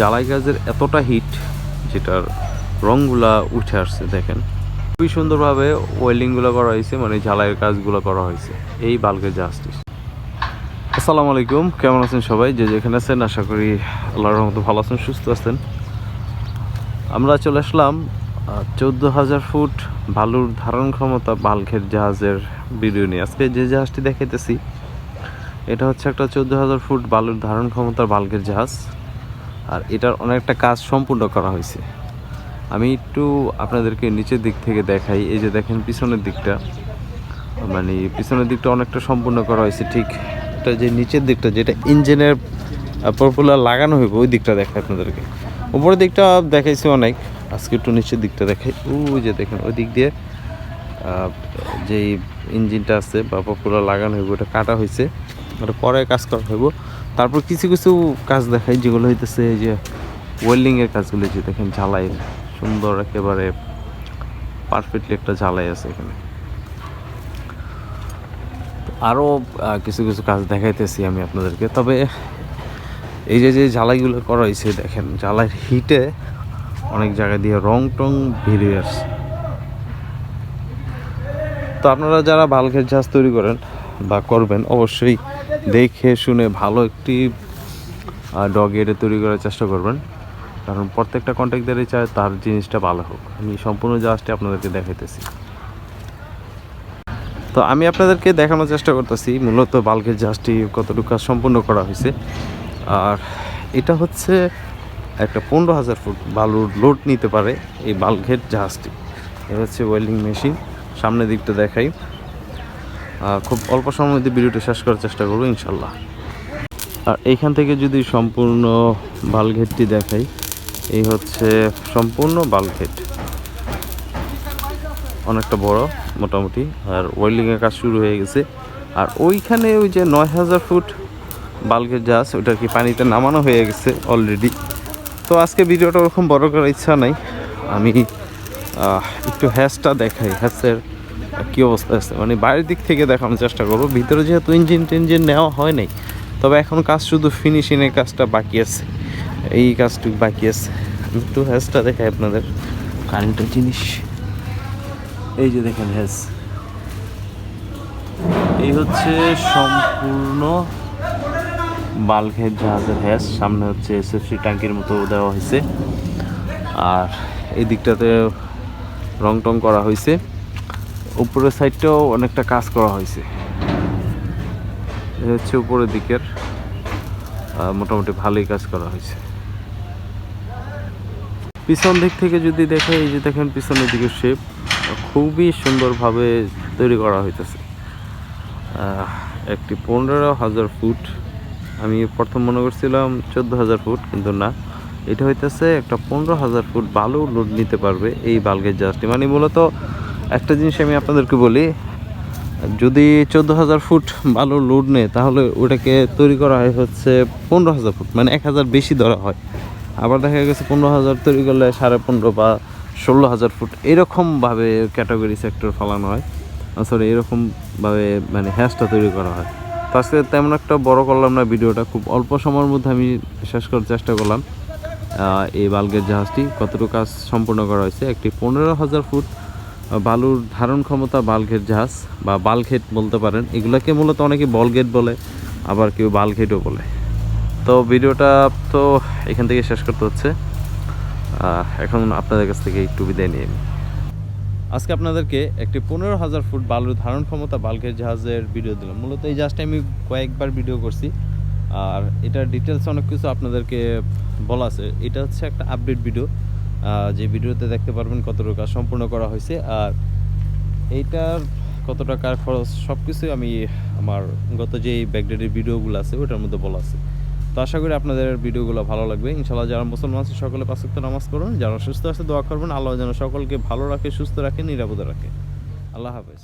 জ্বালাই গাছের এতটা হিট যেটার রংগুলা উঠে আসছে, দেখেন। খুবই সুন্দরভাবে ওয়েল্ডিংগুলো করা হয়েছে মানে ঝালাইয়ের কাজগুলো করা হয়েছে। এই বাল্কের জাহাজটি আসসালামু আলাইকুম, কেমন আছেন সবাই? যে যেখানে আছেন, আশা করি আল্লাহর রহমতে ভালো আছেন, সুস্থ আছেন। আমরা চলে আসলাম চোদ্দ হাজার ফুট বালুর ধারণ ক্ষমতা বাল্কের জাহাজের ভিডিও নিয়ে। আজকে যে জাহাজটি দেখাইতেছি, এটা হচ্ছে একটা চোদ্দ হাজার ফুট বালুর ধারণ ক্ষমতার বাল্কের জাহাজ। আর এটার অনেকটা কাজ সম্পূর্ণ করা হয়েছে। আমি একটু আপনাদেরকে নিচের দিক থেকে দেখাই, এই যে দেখেন পিছনের দিকটা। মানে পিছনের দিকটা অনেকটা সম্পূর্ণ করা হয়েছে, ঠিক। এটা যে নিচের দিকটা, যেটা ইঞ্জিনের পপুলার লাগানো হইব, ওই দিকটা দেখাই আপনাদেরকে। উপরের দিকটা দেখাইছি অনেক, আজকে একটু নিচের দিকটা দেখাই। ওই যে দেখেন, ওই দিক দিয়ে যেই ইঞ্জিনটা আছে বা পপুলার লাগানো হইব, ওটা কাটা হয়েছে ওটা পরে কাজ করা হইব। তারপর কিছু কিছু কাজ দেখাই, যেগুলো হইতেছে এই যে ওয়েল্ডিংয়ের কাজগুলো যে দেখেন ঝালাই সুন্দর একেবারে পারফেক্টলি একটা ঝালাই আছে এখানে। আরও কিছু কিছু কাজ দেখাইতেছি আমি আপনাদেরকে। তবে এই যে যে ঝালাইগুলো করা হয়েছে দেখেন জ্বালাইয়ের হিটে অনেক জায়গা দিয়ে রং টং বেরিয়ে আসছে। তো আপনারা যারা বাল্কের জাহাজ তৈরি করেন বা করবেন, অবশ্যই দেখে শুনে ভালো একটি ডগ এডে তৈরি করার চেষ্টা করবেন। কারণ প্রত্যেকটা কন্ট্রাক্টারই চায় তার জিনিসটা ভালো হোক। আমি সম্পূর্ণ জাহাজটি আপনাদেরকে দেখাইতেছি। তো আমি আপনাদেরকে দেখানোর চেষ্টা করতেছি। মূলত বাল্কের জাহাজটি কতটুকু সম্পূর্ণ করা হয়েছে। আর এটা হচ্ছে একটা পনেরো হাজার ফুট বালুর লোড নিতে পারে এই বাল্কের জাহাজটি এটা হচ্ছে ওয়েল্ডিং মেশিন সামনের দিকটা দেখাই। খুব অল্প সময়ের মধ্যে ভিডিওটা শেষ করার চেষ্টা করব, ইনশাল্লাহ। আর এইখান থেকে যদি সম্পূর্ণ বালঘেটটি দেখাই, এই হচ্ছে সম্পূর্ণ বালঘেট অনেকটা বড়, মোটামুটি, আর ওয়েল্ডিংয়ের কাজ শুরু হয়ে গেছে। আর ওইখানে ওই যে নয় হাজার ফুট বাল্কের জাহাজ ওটা কি পানিতে নামানো হয়ে গেছে অলরেডি তো আজকে ভিডিওটা ওরকম বড় করার ইচ্ছা নাই। আমি একটু হ্যাসটা দেখাই হ্যাসের কী অবস্থা আছে? মানে বাইরের দিক থেকে দেখানোর চেষ্টা করব। ভিতরে যেহেতু ইঞ্জিন টিঞ্জিন নেওয়া হয় নাই, তবে এখন কাজ শুধু ফিনিশিংয়ের কাজটা বাকি আছে। এই কাজটুকু বাকি আছে। একটু হ্যাসটা দেখাই আপনাদের। কারেন্টের জিনিস। এই যে দেখেন হ্যাস এই হচ্ছে সম্পূর্ণ বাল্কের জাহাজের হ্যাস সামনে হচ্ছে এসএফসি ট্যাঙ্কির মতো দেওয়া হয়েছে। আর এই দিকটাতে রং টং করা হয়েছে। উপরের সাইডটাও অনেকটা কাজ করা হয়েছে। এই হচ্ছে উপরের দিকের মোটামুটি ভালোই কাজ করা হয়েছে। পিছন দিক থেকে যদি দেখে, এই যে দেখেন পিছনের দিকের শেপ খুবই সুন্দরভাবে তৈরি করা হইতেছে। একটি পনেরো হাজার ফুট, আমি প্রথম মনে করছিলাম চোদ্দ হাজার ফুট, কিন্তু না। এটা হইতেছে একটা পনেরো হাজার ফুট বালু লোড নিতে পারবে এই বাল্কের জাহাজটি মানে মূলত একটা জিনিস আমি আপনাদেরকে বলি, যদি চোদ্দ হাজার ফুট ভালো লোড নেয়, তাহলে ওটাকে তৈরি করা হয় হচ্ছে পনেরো হাজার ফুট মানে এক হাজার বেশি ধরা হয়। আবার দেখা গেছে পনেরো হাজার তৈরি করলে সাড়ে পনেরো বা ষোলো হাজার ফুট, এরকমভাবে ক্যাটাগরি সেক্টর ফেলানো হয়। সরি এরকমভাবে মানে হ্যাশটা তৈরি করা হয়। তো আজকে তেমন একটা বড় করলাম না ভিডিওটা, খুব অল্প সময়ের মধ্যে আমি শেষ করার চেষ্টা করলাম। এই বাল্কের জাহাজটি কতটুকু কাজ সম্পূর্ণ করা হয়েছে, একটি পনেরো হাজার ফুট বালুর ধারণ ক্ষমতা বাল্কের জাহাজ বা বালঘেট বলতে পারেন। এগুলোকে মূলত অনেকে বলগেট বলে, আবার কেউ বালঘেটও বলে। তো ভিডিওটা তো এখান থেকে শেষ করতে হচ্ছে। এখন আপনাদের কাছ থেকে একটু বিদায় নিয়ে নিই। আজকে আপনাদেরকে একটি পনেরো হাজার ফুট বালুর ধারণ ক্ষমতা বাল্কের জাহাজের ভিডিও দিলাম। মূলত এই জাহাজটা আমি কয়েকবার ভিডিও করছি। আর এটার ডিটেলস অনেক কিছু আপনাদেরকে বলা আছে। এটা হচ্ছে একটা আপডেট ভিডিও যে ভিডিওতে দেখতে পারবেন কত টাকা সম্পূর্ণ করা হয়েছে। আর এইটার কত টাকার খরচ সব কিছুই আমি আমার গত যে ব্যাকডেটের ভিডিওগুলো আছে ওটার মধ্যে বলা আছে। তো আশা করি আপনাদের ভিডিওগুলো ভালো লাগবে। ইনশাল্লাহ যারা মুসলমান আছে সকলে পাঁচক্ত নামাজ করুন যারা সুস্থ আছে, দোয়া করবেন। আল্লাহ যেন সকলকে ভালো রাখে, সুস্থ রাখে, নিরাপদে রাখে। আল্লাহ হাফেজ।